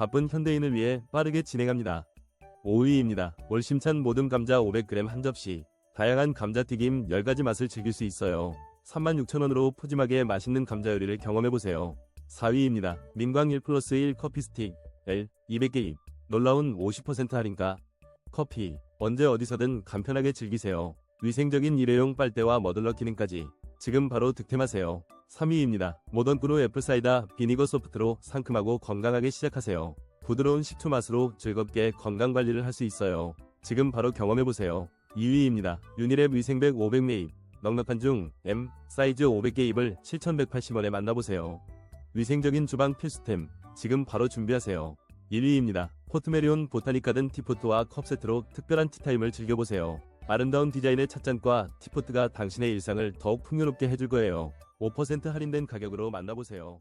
바쁜 현대인을 위해 빠르게 진행합니다. 5위입니다. 월심찬 모듬 감자 500g 한 접시. 다양한 감자튀김 10가지 맛을 즐길 수 있어요. 36,000원으로 푸짐하게 맛있는 감자 요리를 경험해보세요. 4위입니다. 민광 1 플러스 1 커피 스틱 L 200개 입. 놀라운 50% 할인가. 커피. 언제 어디서든 간편하게 즐기세요. 위생적인 일회용 빨대와 머들러 기능까지. 지금 바로 득템하세요. 3위입니다. 모던 꾸루 애플사이다 비니거 소프트로 상큼하고 건강하게 시작하세요. 부드러운 식초 맛으로 즐겁게 건강 관리를 할 수 있어요. 지금 바로 경험해보세요. 2위입니다. 유니랩 위생백 500매입. 넉넉한 중 M 사이즈 500개 입을 7,180원에 만나보세요. 위생적인 주방 필수템 지금 바로 준비하세요. 1위입니다. 포트메리온 보타닉 가든 티포트와 컵 세트로 특별한 티타임을 즐겨보세요. 아름다운 디자인의 찻잔과 티포트가 당신의 일상을 더욱 풍요롭게 해줄 거예요. 5% 할인된 가격으로 만나보세요.